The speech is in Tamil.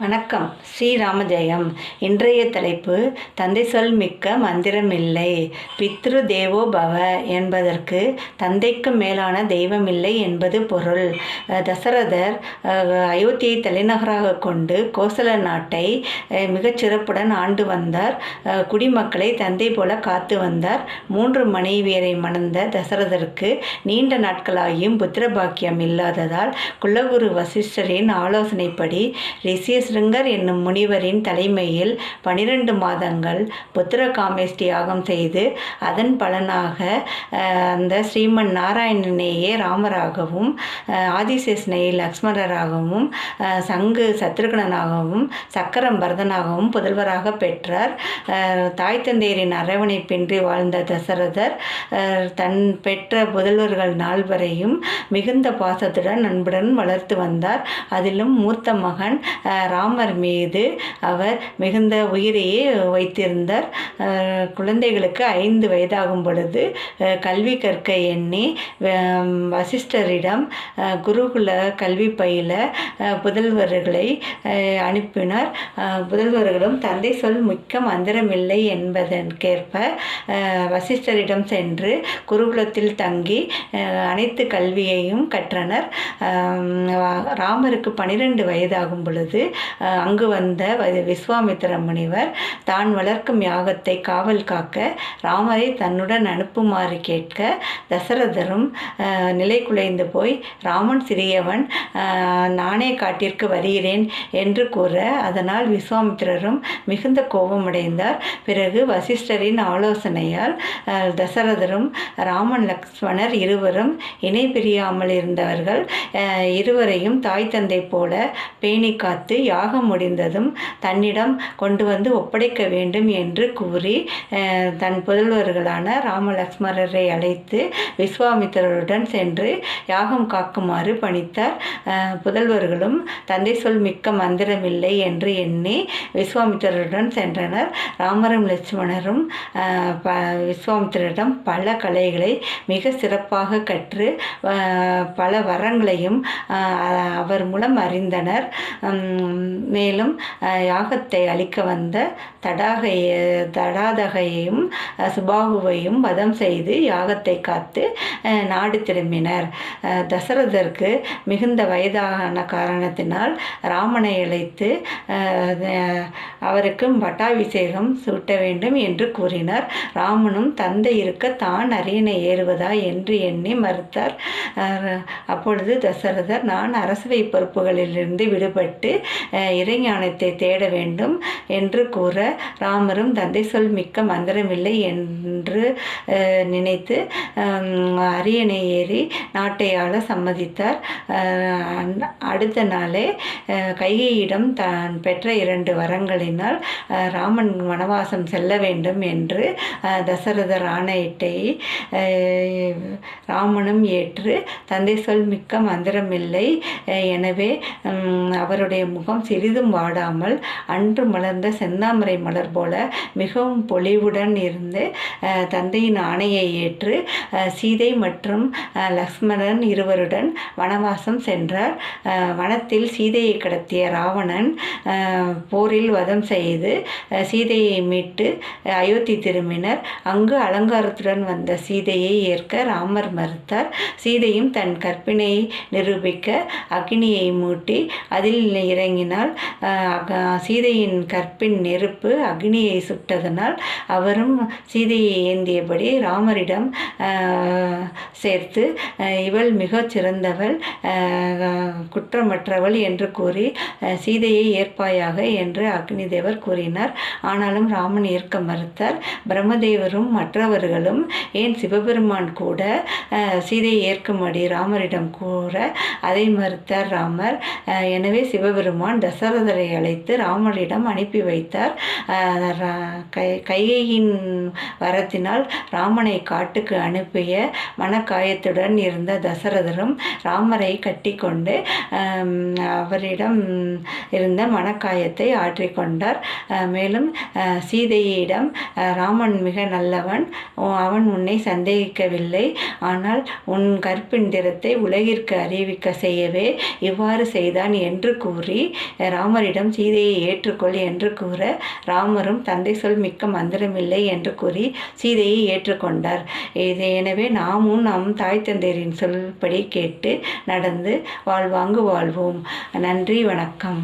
வணக்கம். ஸ்ரீராமஜெயம் இன்றைய தலைப்பு தந்தை சொல் மிக்க மந்திரமில்லை. பித்ரு தேவோ பவ என்பதற்கு தந்தைக்கு மேலான தெய்வமில்லை என்பது பொருள். தசரதர் அயோத்தியை தலைநகராக கொண்டு கோசல நாட்டை மிகச்சிறப்புடன் மிகச் சிறப்புடன் ஆண்டு வந்தார். குடிமக்களை தந்தை போல காத்து வந்தார். மூன்று மனைவியரை மணந்த தசரதருக்கு நீண்ட நாட்களாகியும் புத்திர பாக்கியம் இல்லாததால் குலகுரு வசிஷ்டரின் ஆலோசனைப்படி ரிஷியசிருங்கர் என்னும் முனிவரின் தலைமையில் பனிரெண்டு மாதங்கள் புத்திர காமேஷ்டி யாகம் செய்து அதன் பலனாக அந்த ஸ்ரீமன் நாராயணனேயே ராமராகவும் அஹ், ஆதிசேஷனை லக்ஷ்மணராகவும் சங்கு சத்ருகணனாகவும் சக்கரம் பரதனாகவும் புதல்வராக பெற்றார். தாய் தந்தையரின் அரவணைப்பின்றி வாழ்ந்த தசரதர் தன் பெற்ற புதல்வர்கள் நால்வரையும் மிகுந்த பாசத்துடன் அன்புடன் வளர்த்து வந்தார். அதிலும் மூத்த மகன் ராமர் மீது அவர் மிகுந்த உயிரையே வைத்திருந்தார். குழந்தைகளுக்கு ஐந்து வயதாகும் பொழுது கல்வி கற்க எண்ணி வசிஷ்டரிடம் குருகுல கல்வி பயில புதல்வர்களை அனுப்பினார். புதல்வர்களும் தந்தை சொல் மிக்க மந்திரமில்லை என்பதற்கேற்ப வசிஷ்டரிடம் சென்று குருகுலத்தில் தங்கி அனைத்து கல்வியையும் கற்றனர். ராமருக்கு பனிரெண்டு வயதாகும் பொழுது அங்கு வந்த விஸ்வாமித்திர முனிவர் தான் வளர்க்கும் யாகத்தை காவல் காக்க ராமரை தன்னுடன் அனுப்புமாறு கேட்க தசரதரும் நிலை குலைந்து போய் ராமன் சிறியவன் நானே காட்டிற்கு வருகிறேன் என்று கூற அதனால் விஸ்வாமித்திரரும் மிகுந்த கோபமடைந்தார். பிறகு வசிஷ்டரின் ஆலோசனையால் தசரதரும் ராமன் லக்ஷ்மணர் இருவரும் இணை பிரியாமல் இருந்தவர்கள் இருவரையும் தாய் தந்தை போல பேணி காத்து யாகம் முடிந்ததும் தன்னிடம் கொண்டு வந்து ஒப்படைக்க வேண்டும் என்று கூறி தன் புதல்வர்களான ராமலக்ஷ்மணரை அழைத்து விஸ்வாமித்திரருடன் சென்று யாகம் காக்குமாறு பணித்தார். புதல்வர்களும் தந்தை சொல் மிக்க மந்திரமில்லை என்று எண்ணி விஸ்வாமித்திரருடன் சென்றனர். ராமரும் லட்சுமணரும் ப விஸ்வாமித்திரரிடம் பல கலைகளை மிக சிறப்பாக கற்று பல வரங்களையும் அவர் மூலம் அறிந்தனர். மேலும் யாகத்தை அழிக்க வந்த தடாகைய தடாதகையையும் சுபாகுவையும் வதம் செய்து யாகத்தை காத்து நாடு திரும்பினர். தசரதற்கு மிகுந்த வயதான காரணத்தினால் ராமனை அழைத்து அவருக்கும் அவருக்கு பட்டாபிஷேகம் சூட்ட வேண்டும் என்று கூறினார். ராமனும் தந்தை இருக்க தான் அரியணை ஏறுவதா? என்று எண்ணி மறுத்தார். அப்பொழுது தசரதர் நான் அரசவை பொறுப்புகளிலிருந்து விடுபட்டு இறைஞானத்தை தேட வேண்டும் என்று கூற ராமரும் தந்தை சொல் மிக்க மந்திரமில்லை என்று நினைத்து அரியணை ஏறி நாட்டை சம்மதித்தார். அடுத்த நாளே கையிடம் தான் பெற்ற இரண்டு வரங்களினால் ராமன் வனவாசம் செல்ல வேண்டும் என்று தசரதர் ஆணையிட்டை ராமனும் ஏற்று தந்தை சொல் மிக்க மந்திரமில்லை. எனவே அவருடைய முகம் சிறிதும் வாடாமல் அன்று மலர்ந்த செந்தாமரை மலர் போல மிகவும் பொலிவுடன் இருந்து தந்தையின் ஆணையை ஏற்று சீதை மற்றும் லக்ஷ்மணன் இருவருடன் வனவாசம் சென்றார். வனத்தில் சீதையை கடத்திய ராவணன் போரில் வதம் செய்து சீதையை மீட்டு அயோத்தி திரும்பினர். அங்கு அலங்காரத்துடன் வந்த சீதையை ஏற்க ராமர் மறுத்தார். சீதையும் தன் கற்பினை நிரூபிக்க அக்னியை மூட்டி அதில் இறங்கினார். அஹ், சீதையின் கற்பின் நெருப்பு அக்னியை சுட்டதனால் அவரும் சீதையை ஏந்தியபடி ராமரிடம் சேர்த்து இவள் மிகச் சிறந்தவள் குற்றமற்றவள் என்று கூறி சீதையை ஏற்பாயாக என்று அக்னி தேவர் கூறினார். ஆனாலும் ராமன் ஏற்க மறுத்தார். பிரம்மதேவரும் மற்றவர்களும் ஏன் சிவபெருமான் கூட சீதையை ஏற்கும்படி ராமரிடம் கூற அதை மறுத்தார் ராமர். எனவே சிவபெருமான் தசரதரை அழைத்து ராமரிடம் அனுப்பி வைத்தார். ரா- கை கைகையின் வரத்தினால் ராமனை காட்டுக்கு அனுப்பிய மனக்காயத்துடன் இருந்த தசரதரும் ராமரை கட்டிக்கொண்டு அவரிடம் இருந்த மனக்காயத்தை ஆற்றிக்கொண்டார். மேலும் சீதையிடம் ராமன் மிக நல்லவன் அவன் உன்னை சந்தேகிக்கவில்லை. ஆனால் உன் கற்பின் திறத்தை உலகிற்கு அறிவிக்க செய்யவே இவ்வாறு செய்தான் என்று கூறி ராமரிடம் சீதையை ஏற்றுக்கொள் என்று கூற ராமரும் தந்தை சொல் மிக்க மந்திரமில்லை என்று கூறி சீதையை ஏற்றுக்கொண்டார். இது எனவே நாமும் நம் தாய் தந்தையரின் சொல்படி கேட்டு நடந்து வாழ்வாங்கு வாழ்வோம். நன்றி வணக்கம்.